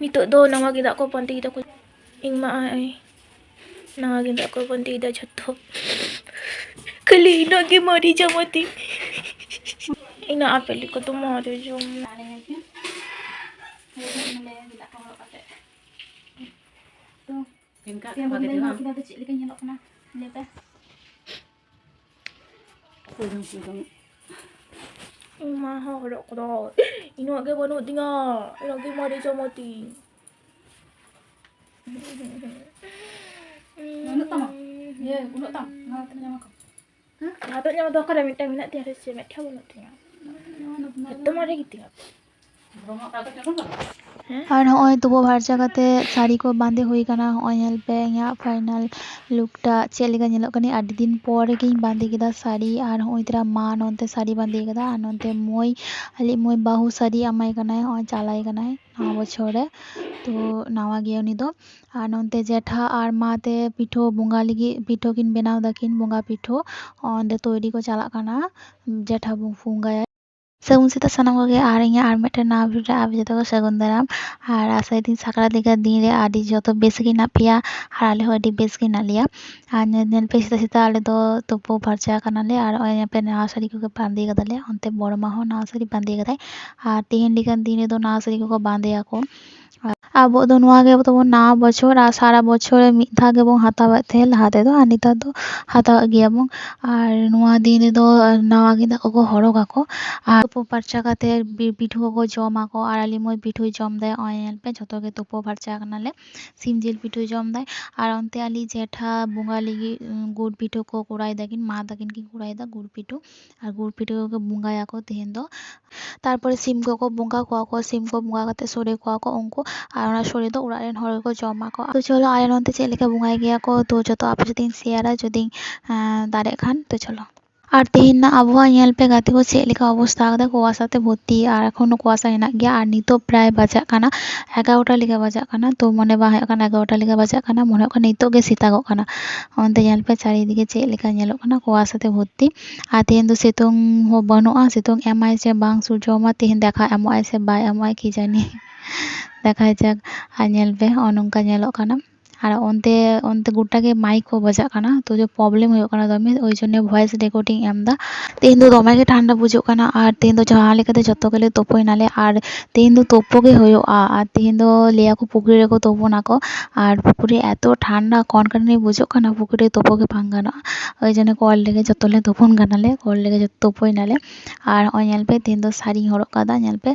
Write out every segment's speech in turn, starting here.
nito do nangagida ko pantida ko ing maay nangagida ko pantida jato kalina gi mari jamati ina apeli ko tumari jom Tingkat, pakai dia. Kita tu cik lagi nyelok kena. Lepas. Kurang-kurang. Umah, hodok-hodok. Inuha kay wano tinga. Inuha kay mari sa mati. Nanot tama. Ya, unot tama. Nanot niya maka. Ha? Nanot niya maka kada minta minat tiara si metia wano tinga. Itu mari gitu. Berapa kata kata ᱟᱨ ᱦᱚᱸᱜᱼᱚᱭ ᱛᱩᱯᱩ ᱯᱷᱟᱨᱪᱟ ᱠᱟᱛᱮ ᱥᱟᱹᱲᱤ ᱠᱚ ᱵᱟᱸᱫᱮ ᱦᱩᱭ ᱠᱟᱱᱟ ᱦᱚᱸᱜᱼᱚᱭ ᱧᱮᱞ ᱯᱮ ᱤᱧᱟᱹᱜ ᱯᱷᱟᱭᱱᱟᱞ ᱞᱩᱠᱴᱟ ᱪᱮᱫ ᱞᱮᱠᱟ ᱧᱮᱞᱚᱜ ᱠᱟᱱᱟ ᱟᱹᱰᱤ ᱫᱤᱱ ᱯᱚᱨ ᱜᱤᱧ ᱵᱟᱸᱫᱮ ᱠᱮᱫᱟ ᱥᱟᱹᱲᱤ ᱟᱨ ᱦᱚᱸᱜᱼᱚᱭ ᱛᱮᱨᱟ ᱢᱟ ᱱᱚᱱᱛᱮ ᱥᱟᱹᱲᱤ ᱵᱟᱸᱫᱮ ᱠᱟᱫᱟ ᱟᱨ ᱱᱚᱱᱛᱮ ᱢᱳᱭ ᱟᱞᱮ ᱢᱳᱭ ᱵᱟᱹᱦᱩ ᱥᱟᱹᱲᱤ ᱮᱢᱟᱭ ᱠᱟᱱᱟᱭ ᱦᱚᱸᱜᱼᱚᱭ ᱪᱟᱞᱟᱭ ᱠᱟᱱᱟᱭ ᱱᱟᱣᱟ ᱵᱚᱪᱷᱚᱨ ᱨᱮ ᱛᱚ ᱱᱟᱣᱟ ᱜᱮᱭᱟ ᱩᱱᱤ ᱫᱚ ᱟᱨ ᱱᱚᱱᱛᱮ ᱡᱮᱴᱷᱟ ᱟᱨ ᱢᱟ ᱛᱮ ᱯᱤᱴᱷᱟᱹ ᱵᱚᱸᱜᱟ ᱞᱟᱹᱜᱤᱫ ᱯᱤᱴᱷᱟᱹ ᱠᱤᱱ ᱵᱮᱱᱟᱣ ᱫᱟᱠᱤᱱ ᱵᱚᱸᱜᱟ ᱯᱤᱴᱷᱟᱹ ᱚᱸᱰᱮ ᱛᱳᱭᱨᱤ ᱠᱚ ᱪᱟᱞᱟᱜ ᱠᱟᱱᱟ ᱡᱮᱴᱷᱟ ᱵᱚᱸᱜᱟᱭᱟᱭ ᱥᱟᱹᱜᱩᱱ ᱥᱮᱛᱟᱜ ᱥᱟᱱᱟᱢ ᱠᱚᱜᱮ ᱟᱨ ᱤᱧᱟᱹᱜ ᱟᱨ ᱢᱤᱫᱴᱮᱱ ᱱᱟᱣᱟ ᱵᱷᱤᱰᱤᱭᱳ ᱨᱮ ᱟᱯᱮ ᱡᱚᱛᱚ ᱠᱚ ᱥᱟᱹᱜᱩᱱ ᱫᱟᱨᱟᱢ ᱟᱨ ᱟᱥᱟᱭᱫᱟᱹᱧ ᱥᱟᱠᱨᱟᱛ ᱞᱮᱠᱟ ᱫᱤᱱ ᱨᱮ ᱟᱹᱰᱤ ᱡᱚᱛᱚ ᱵᱮᱥ ᱜᱮ ᱦᱮᱱᱟᱜ ᱯᱮᱭᱟ ᱟᱨ ᱟᱞᱮ ᱦᱚᱸ ᱟᱹᱰᱤ ᱵᱮᱥ ᱜᱮ ᱦᱮᱱᱟᱜ ᱞᱮᱭᱟ ᱟᱨ ᱧᱮᱞ ᱧᱮᱞ ᱯᱮ ᱥᱮᱛᱟᱜ ᱥᱮᱛᱟᱜ ᱟᱞᱮ ᱫᱚ ᱛᱩᱯᱩ ᱯᱷᱟᱨᱪᱟ ᱠᱟᱱᱟᱞᱮ ᱟᱨ ᱱᱚᱜᱼᱚᱭ ᱧᱮᱞ ᱯᱮ ᱱᱟᱣᱟ ᱥᱟᱹᱲᱤ ᱠᱚᱜᱮ ᱵᱟᱸᱫᱮ ᱠᱟᱫᱟᱞᱮ ᱚᱱᱛᱮ ᱵᱚᱲᱚ ᱢᱟ ᱦᱚᱸ ᱱᱟᱣᱟ ᱥᱟᱹᱲᱤ ᱵᱟᱸᱫᱮ ᱠᱟᱫᱟᱭ ᱟᱨ ᱛᱮᱦᱮᱧ ᱞᱮᱠᱟᱱ ᱫᱤᱱ ᱨᱮᱫᱚ ᱱᱟᱣᱟ ᱥᱟᱹᱲᱤ ᱠᱚᱠᱚ ᱵᱟᱸᱫᱮᱭᱟᱠᱚ ᱟᱵᱚ ᱫᱚ ᱱᱚᱣᱟ ᱜᱮ ᱛᱟᱵᱚᱱ ᱱᱟᱣᱟ ᱵᱚᱪᱷᱚᱨ ᱟᱨ ᱥᱟᱨᱟ ᱵᱚᱪᱷᱚᱨ ᱨᱮ ᱢᱤᱫ ᱫᱷᱟᱣ ᱜᱮᱵᱚᱱ ᱦᱟᱛᱟᱣᱮᱫ ᱛᱟᱦᱮᱸᱫ ᱞᱟᱦᱟ ᱛᱮᱫᱚ ᱟᱨ ᱱᱮᱛᱟᱨ ᱫᱚ ᱦᱟᱛᱟᱣᱮᱫ ᱜᱮᱭᱟᱵᱚᱱ ᱟᱨ ᱱᱚᱣᱟ ᱫᱤᱱ ᱨᱮᱫᱚ ᱱᱟᱣᱟ ᱜᱮᱸᱫᱟᱜ ᱠᱚᱠᱚ ᱦᱚᱨᱚᱜᱟᱠᱚ ᱟᱨ ᱛᱩᱯᱩ ᱯᱷᱟᱨᱪᱟ ᱠᱟᱛᱮ ᱯᱤᱴᱷᱟᱹ ᱠᱚᱠᱚ ᱡᱚᱢᱟᱠᱚ ᱟᱨ ᱟᱞᱮ ᱢᱟᱹᱭ ᱯᱤᱴᱷᱟᱹᱭ ᱡᱚᱢ ᱫᱟᱭ ᱱᱚᱜᱼᱚᱭ ᱧᱮᱞ ᱯᱮ ᱡᱷᱚᱛᱚ ᱜᱮ ᱛᱩᱯᱩ ᱯᱷᱟᱨᱪᱟ ᱠᱟᱱᱟᱞᱮ ᱥᱤᱢ ᱡᱤᱞ ᱯᱤᱴᱷᱟᱹᱭ ᱡᱚᱢ ᱫᱟᱭ ᱟᱨ ᱚᱱᱛᱮ ᱟᱞᱮ ᱡᱮᱴᱷᱟ ᱵᱚᱸᱜᱟ ᱞᱟᱹᱜᱤᱫ ᱜᱩᱲ ᱯᱤᱴᱷᱟᱹ ᱠᱚ ᱠᱚᱨᱟᱣ ᱫᱟᱠᱤᱱ ᱢᱟ ᱛᱟᱹᱠᱤᱱ ᱠᱤᱱ ᱠᱚᱨᱟᱣᱮᱫᱟ ᱜᱩᱲ ᱯᱤᱴᱷᱟᱹ ᱟᱨ ᱜᱩᱲ ᱯᱤᱴᱷᱟᱹ ᱠᱚᱜᱮ ᱵᱚᱸᱜᱟᱭᱟᱠᱚ ᱛᱮᱦᱮᱧ ᱫᱚ ᱛᱟᱨᱯᱚᱨᱮ ᱥᱤᱢ ᱠᱚᱠᱚ ᱵᱚᱸᱜᱟ ᱠᱚᱣᱟ ᱠᱚ ᱥᱤᱢ ᱠᱚ ᱵᱚᱸᱜᱟ ᱠᱟᱛᱮ ᱥᱚᱲᱮ ᱠᱚᱣᱟ ᱠᱚ ᱩᱱᱠᱩ ᱟᱨ ᱚᱱᱟ ᱥᱳᱲᱮ ᱫᱚ ᱚᱲᱟᱜ ᱨᱮᱱ ᱦᱚᱲ ᱜᱮᱠᱚ ᱡᱚᱢᱟ ᱠᱚ ᱛᱚ ᱪᱚᱞᱚ ᱟᱞᱮ ᱱᱚᱱᱛᱮ ᱪᱮᱫ ᱞᱮᱠᱟ ᱵᱚᱸᱜᱟᱭ ᱜᱮᱭᱟ ᱠᱚ ᱛᱚ ᱡᱚᱛᱚ ᱟᱯᱮ ᱥᱟᱛᱮᱧ ᱥᱮᱭᱟᱨᱟ ᱡᱩᱫᱤᱧ ᱫᱟᱲᱮᱜ ᱠᱷᱟᱱ ᱛᱚ ᱪᱚᱞᱚ ᱟᱨ ᱛᱮᱦᱮᱧ ᱨᱮᱱᱟᱜ ᱟᱵᱚᱦᱟᱣᱟ ᱧᱮᱞ ᱯᱮ ᱜᱟᱛᱮ ᱠᱚ ᱪᱮᱫ ᱞᱮᱠᱟ ᱚᱵᱚᱥᱛᱷᱟ ᱟᱠᱟᱫᱟ ᱠᱩᱣᱟᱥᱟᱛᱮ ᱵᱷᱚᱨᱛᱤ ᱟᱨ ᱮᱠᱷᱚᱱᱳ ᱠᱩᱣᱟᱥᱟ ᱦᱮᱱᱟᱜ ᱜᱮᱭᱟ ᱟᱨ ᱱᱤᱛᱚᱜ ᱯᱨᱟᱭ ᱵᱟᱡᱟᱜ ᱠᱟᱱᱟ ᱮᱜᱟᱨᱚᱴᱟ ᱞᱮᱠᱟ ᱵᱟᱡᱟᱜ ᱠᱟᱱᱟ ᱛᱚ ᱢᱚᱱᱮ ᱵᱟᱝ ᱦᱩᱭᱩᱜ ᱠᱟᱱᱟ ᱮᱜᱟᱨᱚᱴᱟ ᱞᱮᱠᱟ ᱵᱟᱡᱟᱜ ᱠᱟᱱᱟ ᱢᱚᱱᱮ ᱦᱩᱭᱩᱜ ᱠᱟᱱᱟ ᱱᱤᱛᱚᱜ ᱜᱮ ᱥᱮᱛᱟᱜᱚᱜ ᱠᱟᱱᱟ ᱚᱱᱛᱮ ᱧᱮᱞ ᱯᱮ ᱪᱟᱨᱤᱫᱤᱠᱮ ᱪᱮᱫ ᱞᱮᱠᱟ ᱧᱮᱞᱚᱜ ᱠᱟᱱᱟ ᱠᱩᱣᱟᱥᱟᱛᱮ ᱵᱷᱚᱨᱛᱤ ᱟᱨ ᱛᱮᱦᱮᱧ ᱫᱚ ᱥᱤᱛᱩᱝ ᱦᱚᱸ ᱵᱟᱹᱱᱩᱜᱼᱟ ᱥᱤᱛᱩᱝ ᱮᱢᱟᱭ ᱥᱮ ᱵᱟᱝ ᱥᱩᱨᱡᱚ ᱢᱟ ᱛᱮᱦᱮᱧ ᱫᱮᱠᱷᱟ ᱮᱢᱚᱜ ᱟᱭ ᱥᱮ ᱵᱟᱭ ᱮᱢᱚᱜ ᱟᱭ ᱠᱤ ᱡᱟᱹᱱᱤ देखा जाए नौका नलोकना और अंते अंते गुटा के माइक बजा करना तो जो प्रॉब्लम होना दमे वोजे भयस रेकर्डिंग तेन तो दमे ठंडा बुज़ुर्ग और तेन तो जहाँ जो तो गले तोपो नाले और तेन तो तोपोगे तेन तो लिया को पुकड़ी रेको तोपना को और पुकड़ी एत ठंडा कनकानी बुजुर्गना पुकड़ी तोपोगे भांगाना वोजे कल लेगे जो तो तोपन गाना कल लेगे जो तोपो नाले और तेन तो सारी हरकदापे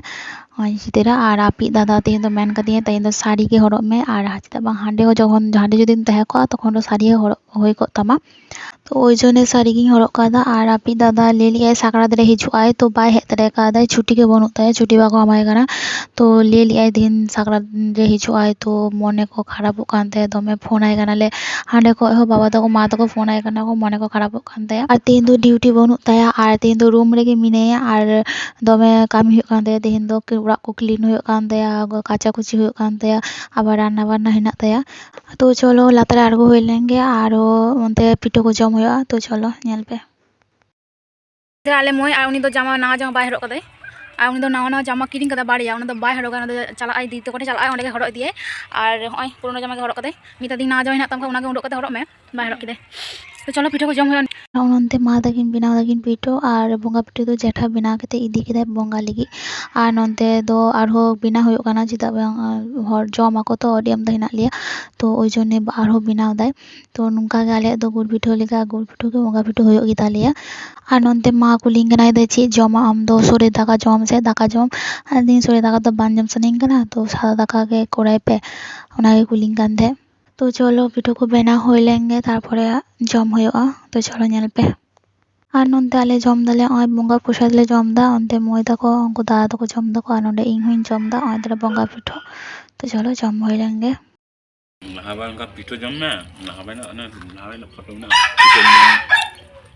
ᱪᱤᱛᱟᱹᱨᱟ ᱟᱨ ᱟᱯᱤᱡ ᱫᱟᱫᱟ ᱛᱮᱦᱮᱧ ᱫᱚ ᱢᱮᱱ ᱠᱟᱫᱤᱧᱟᱭ ᱛᱮᱦᱮᱧ ᱫᱚ ᱥᱟᱹᱲᱤ ᱜᱮ ᱦᱚᱨᱚᱜ ᱢᱮ ᱟᱨ ᱪᱮᱫᱟᱜ ᱵᱟᱝ ᱦᱟᱸᱰᱮ ᱦᱚᱸ ᱡᱚᱠᱷᱚᱱ ᱦᱟᱸᱰᱮ ᱡᱩᱫᱤᱢ ᱛᱟᱦᱮᱸ ᱠᱚᱜᱼᱟ ᱛᱚᱠᱷᱚᱱ ᱫᱚ ᱥᱟᱹᱲᱤ ᱦᱚᱸ ᱦᱚᱨᱚᱜ तोजे सारी और आप दादा ले लिया साकड़ा दे हजुआ तो बै हेतरेका छुट्टी के बनू ते छुट्टी बाको अमायकना तो लिया दिन साकड़ा दे हजुआ तो मने को खराब दमे फ़ोन आए कना हाँ को बाबा तक माँ तक फ़ोन आए कना को मने को खराब तेहन तो डिटी बनू ते तेहन तो रूम रे मिने और दमे कमी होते तेहन तो उड़ा को क्लिन काचा कुची होते आबा रान्ना बानना हे तो चलो लातारे आगू हो लेंगे और ᱟᱨᱚ ᱚᱱᱛᱮ ᱯᱤᱴᱷᱟᱹ ᱠᱚ ᱡᱚᱢ ᱦᱩᱭᱩᱜᱼᱟ ᱛᱚ ᱪᱚᱞᱚ ᱧᱮᱞ ᱯᱮ ᱟᱞᱮ ᱢᱚᱭ ᱟᱨ ᱩᱱᱤ ᱫᱚ ᱡᱟᱢᱟ ᱱᱟᱣᱟ ᱡᱟᱢᱟ ᱵᱟᱭ ᱦᱚᱨᱚᱜ ᱠᱟᱫᱟᱭ ᱟᱨ ᱩᱱᱤ ᱫᱚ ᱱᱟᱣᱟ ᱱᱟᱣᱟ ᱡᱟᱢᱟ ᱠᱤᱨᱤᱧ ᱠᱟᱫᱟ ᱵᱟᱲᱭᱟ ᱚᱱᱟ ᱫᱚ ᱵᱟᱭ ᱦᱚᱨᱚᱜᱟ ᱚᱱᱟ ᱫᱚ ᱪᱟᱞᱟᱜᱼᱟᱭ ᱫᱤᱫᱤ ᱛᱟᱠᱚ ᱴᱷᱮᱱ ᱪᱟᱞᱟᱜᱼᱟᱭ ᱚᱸᱰᱮ ᱜᱮ ᱦᱚᱨᱚᱜ ᱤᱫᱤᱭᱟᱭ ᱟᱨ ᱦᱚᱸᱜᱼᱚᱭ ᱯᱩᱨᱳᱱᱳ ᱡᱟᱢᱟ ᱜᱮ ᱦᱚᱨᱚᱜ ᱠᱟᱫᱟᱭ ᱢᱮᱛᱟᱫᱤᱧ ᱱᱟᱣᱟ ᱡᱟᱢᱟ ᱦᱮᱱᱟᱜ ᱛᱟᱢ ᱠᱷᱟᱱ ᱚᱱᱟᱜᱮ ᱩᱰᱩᱠ ᱠᱟᱛᱮ ᱦᱚᱨᱚᱜ ᱢᱮ ᱵᱟᱭ ᱦᱚᱨᱚᱜ ᱠᱮᱫᱟᱭ ᱛᱚ ᱪᱚᱞᱚ ᱯᱤᱴᱷᱟᱹ ᱠᱚ ᱡᱚᱢ ᱦᱩᱭᱩᱜᱼᱟ रावणते मादगिन बना दागिन पीठो और बंगा पीठो तो जेठा बना के इदीके बंगा लगी और नंते दो आरो बिना होना चेदा हर जमा को तो अडियम हेना लिया तो वोजे बनाव दाय तो नुका तो गुड़ पीठो लेकर गुड़ पीठो के बंगा पीठो हो नंते माँ कुलीन दे चे जमा आम दो सर दाका जम से दाका जम दिन सर दाका तो बन जम सनी तो सदा दाका के कड़ाई पे उनके कुलीन दे ᱛᱚ ᱪᱚᱞᱚ ᱯᱤᱴᱷᱟᱹ ᱠᱚ ᱵᱮᱱᱟᱣ ᱦᱩᱭ ᱞᱮᱱ ᱜᱮ ᱛᱟᱨᱯᱚᱨᱮ ᱡᱚᱢ ᱦᱩᱭᱩᱜᱼᱟ ᱛᱚ ᱪᱚᱞᱚ ᱧᱮᱞ ᱯᱮ ᱟᱨ ᱱᱚᱱᱛᱮ ᱟᱞᱮ ᱡᱚᱢ ᱫᱟᱞᱮ ᱱᱚᱜᱼᱚᱭ ᱵᱚᱸᱜᱟ ᱯᱨᱚᱥᱟᱫ ᱞᱮ ᱡᱚᱢ ᱮᱫᱟ ᱚᱱᱛᱮ ᱢᱟᱹᱭ ᱛᱟᱠᱚ ᱩᱱᱠᱩ ᱫᱟᱫᱟ ᱛᱟᱠᱚ ᱡᱚᱢ ᱫᱟᱠᱚ ᱟᱨ ᱱᱚᱰᱮ ᱤᱧ ᱦᱚᱧ ᱡᱚᱢ ᱮᱫᱟ ᱱᱚᱜᱼᱚᱭ ᱛᱟᱞᱮ ᱵᱚᱸᱜᱟ ᱯᱤᱴᱷᱟᱹ ᱛᱚ ᱪᱚᱞᱚ ᱡᱚᱢ ᱦᱩᱭ ᱞᱮᱱ ᱜᱮ Lahaban ka pito jam na. Lahaban na ano, lahaban na photo na. Pito jam. Photo ᱛᱩᱞᱟᱹᱜ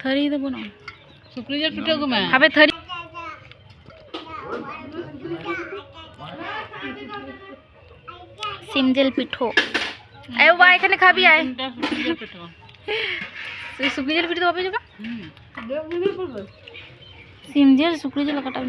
থারি দেবো না শুক্রিজের পিঠে ঘুমে খাবে থারি সিম জেল পিঠো আয় বা এখানে খাবি আয় শুক্রিজের পিঠে তুই শুকনি জেল পিঠো তো পাবে যাবে হুম দেখ বুঝে পড়বে সিম জেল শুকনি জেল কাটাবি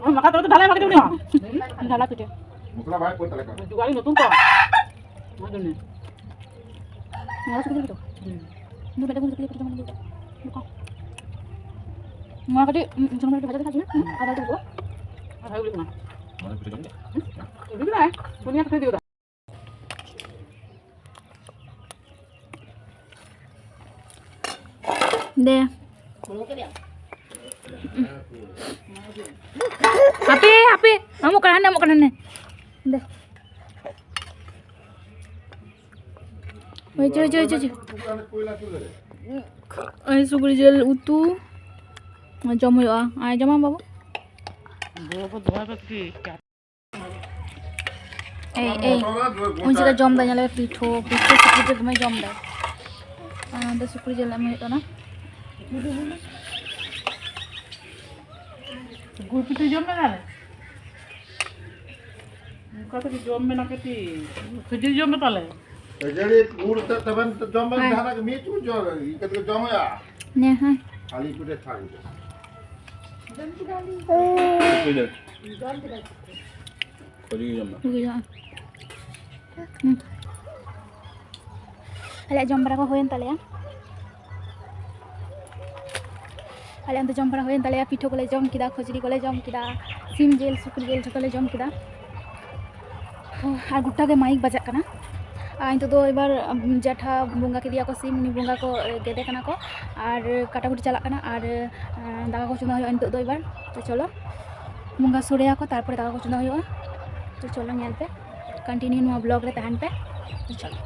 मका तो ढाला मागे ठेवून ढाला तुझ्या मुकला बाहेर कोण तलाक जुगाळी नव्हतो का माझं नाही मला सुद्धा घेतो मी बेटा कोण तुझ्या म्हणजे मुका माकडे जंगलात भाजा खाजी आधा तो आधा उलट ना मला कुठे जाऊ उलट नाही कोणी आता देऊ दे হাপে হাপে আমুক কানে আমুক কানে দে ওই যে ওই যে ওই যে, ওই যে ওই সুগুরি জেল উতু জম হইয়া আয় জমা বাবু Dua apa dua apa sih? এই এই ওই জায়গায় জম দেয় নাহলে পিঠো পিঠো সুকুরি জেল তোমায় জম দেয় আমাদের সুকুরি জেল আমি হইতো না Gue piti jom mana? Kata di jom mana kati? Kerja jom mana le? jadi urut teman jom ধারা মি তু জল ইকত জম ya নে হ্যাঁ খালি করে থাকি Kita Kau juga jom Pergi jom. Hmm. Alek jom berapa hoyen tali ya? Alek untuk jom berapa hoyen tali ya? Pitho kole jom kida, khojuri kole jom kida, sim jel, sukri jel kole jom kida. আর গুট্টাকে mic বাজাক কানা আর নিতোগ ᱫᱚ এবার উম, জ্যাঠা বঙ্গা কে দিয়া কো সিম উনি বঙ্গা কো এ, গেদে কানা কো আর কাটাকুটি চালাক কানা আর আহ, দাকা কো চুন্দা ᱦᱩᱭᱩᱜᱼᱟ নিতোগ ᱫᱚ এবার তো চলো বঙ্গা ᱥᱚᱲᱮᱭᱟᱠᱚ তারপরে দাকা কো চুন্দা ᱦᱩᱭᱩᱜᱼᱟ তো চলো ᱧᱮᱞ ᱯᱮ কন্টিনিউ ᱱᱚᱣᱟ ᱵᱞᱚᱜ ᱨᱮ ᱛᱟᱦᱮᱱ ᱯᱮ তো চলো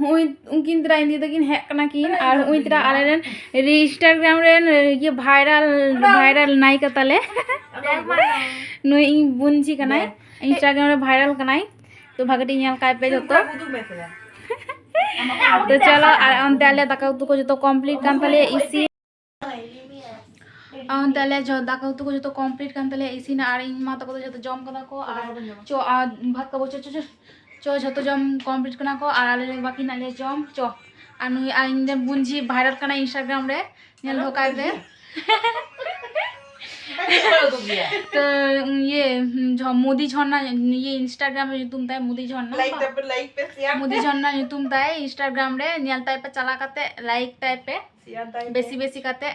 ᱦᱩᱸ ᱩᱱᱠᱤᱱ ᱛᱮᱨᱟ ᱤᱱᱫᱤ ᱛᱟᱹᱠᱤᱱ ᱦᱮᱡ ᱠᱟᱱᱟ ᱠᱤᱱ ᱟᱨ ᱩᱱ ᱛᱮᱨᱟ ᱟᱞᱮ ᱨᱮᱱ ᱤᱱᱥᱴᱟᱜᱨᱟᱢ ᱨᱮᱱ ᱤᱭᱟᱹ ᱵᱷᱟᱭᱨᱟᱞ ᱵᱷᱟᱭᱨᱟᱞ ᱱᱟᱭᱤᱠᱟ ᱛᱟᱞᱮ ᱱᱩᱭ ᱤᱧ ᱵᱩᱱᱡᱤ ᱠᱟᱱᱟᱭ ইনস্টাগ্রাম রে ভাইরাল কানাই। তো ভাগটি নেল কাই পে যত। তো চলো আর অন্তে আলে দাকা উতুকো যত কমপ্লিট কান তালে ইসি অন্তে আলে জ দাকা উতুকো যত কমপ্লিট কান তালে ইসি না আর ইন মা তকো যত জম কাদা কো আর চো আর ভাত কাবো চো চো। চো চো যত জম কমপ্লিট কানা কো আর আলে বাকি নালে জম চো আর নুই আর ইন বুনজি ভাইরাল কানা ইনস্টাগ্রাম রে নেল ধোকাই পে তো ইয়ে ঝ- মোদি ঝর্ণা ইয়ে ইনস্টাগ্রামে ᱧᱩᱛᱩᱢ ᱛᱟᱭ ᱢᱳᱫᱤ ঝর্ণা ᱢᱳᱫᱤ ঝর্ণা ᱧᱩᱛᱩᱢ ᱛᱟᱭ ᱤᱱᱥᱴᱟᱜᱨᱟᱢ ᱨᱮ ᱧᱮᱞ ᱛᱟᱭ ᱯᱮ ᱪᱟᱞᱟᱣ ᱠᱟᱛᱮ ᱞᱟᱭᱤᱠ ᱛᱟᱭ ᱯᱮ বেশি বেশি কাতে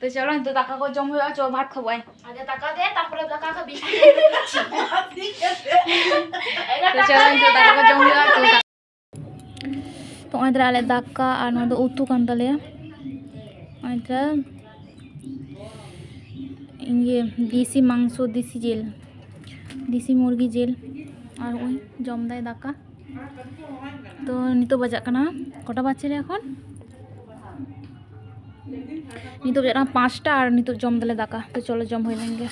তো চলো তো দাকা কো জম হইয়া চো ভাত খাবো আই আগে টাকা দে তারপরে টাকা খাবি জম হইয়া তো তো ওই আলে দাকা আর নো দো কান তালেয়া ওই ইয়ে দেশি মাংস দেশি জেল দেশি মুরগি জেল আর ওই জম দাকা তো নিতো বাজাক কানা কটা বাজছে রে এখন নিতো বাজাক পাঁচটা আর নিতো জম দিলে দাকা তো চলো জম হয়ে লেঙ্গে